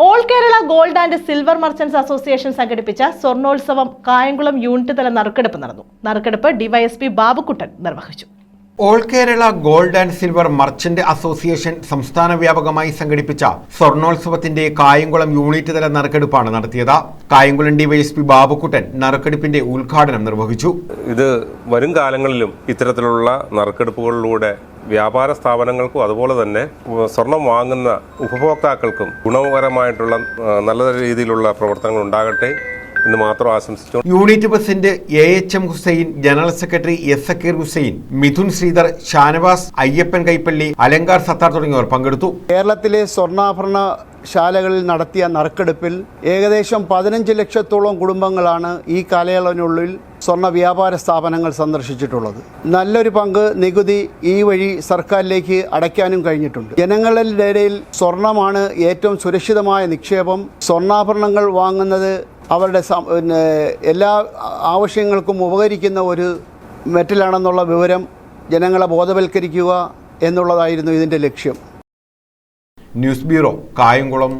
All Kerala gold and silver merchants association സംഘടിപ്പിച്ച സ്വർണോത്സവം Kayamkulam unit തല നറുക്കെടുപ്പ് നടന്നു. നറുക്കെടുപ്പ് ഡിവൈഎസ്പി ബാബുക്കുട്ടൻ നിർവഹിച്ചു. All Kerala gold and silver merchant association സംസ്ഥാന വ്യാപകമായി സംഘടിപ്പിച്ച സ്വർണോത്സവത്തിന്റെ കായംകുളം യൂണിറ്റ് തല നറുക്കെടുപ്പാണ് നടത്തിയത്. കായംകുളം ഡിവൈഎസ്പി ബാബുക്കുട്ടൻ നറുക്കെടുപ്പിന്റെ ഉദ്ഘാടനം നിർവഹിച്ചു. ഇത് വരും കാലങ്ങളിലും ഇത്തരത്തിലുള്ള നറുക്കെടുപ്പുകളിലൂടെ വ്യാപാര സ്ഥാപനങ്ങൾക്കും അതുപോലെ തന്നെ സ്വർണം വാങ്ങുന്ന ഉപഭോക്താക്കൾക്കും ഗുണകരമായിട്ടുള്ള ആ, നല്ല രീതിയിലുള്ള പ്രവർത്തനങ്ങൾ ഉണ്ടാകട്ടെ എന്ന് മാത്രം ആശംസിച്ചു. Unit president A H M Hussain general secretary S Zakir Hussain Mithun Sreedhar Shanavas Ayyappan Kaipally Alankar Sathar തുടങ്ങിയവർ പങ്കെടുത്തു. കേരളത്തിലെ സ്വർണാഭരണ ശാലകളിൽ നടത്തിയ നറുക്കെടുപ്പിൽ ഏകദേശം പതിനഞ്ച് ലക്ഷത്തോളം കുടുംബങ്ങളാണ് ഈ കാലയളവിനുള്ളിൽ സ്വർണ വ്യാപാര സ്ഥാപനങ്ങൾ സന്ദർശിച്ചിട്ടുള്ളത്. നല്ലൊരു പങ്ക് നികുതി ഈ വഴി സർക്കാരിലേക്ക് അടയ്ക്കാനും കഴിഞ്ഞിട്ടുണ്ട്. ജനങ്ങളുടെ ഇടയിൽ സ്വർണമാണ് ഏറ്റവും സുരക്ഷിതമായ നിക്ഷേപം. സ്വർണാഭരണങ്ങൾ വാങ്ങുന്നത് അവരുടെ എല്ലാ ആവശ്യങ്ങൾക്കും ഉപകരിക്കുന്ന ഒരു മെറ്റലാണെന്നുള്ള വിവരം ജനങ്ങളെ ബോധവൽക്കരിക്കുക എന്നുള്ളതായിരുന്നു ഇതിന്റെ ലക്ഷ്യം. News bureau Kayamkulam.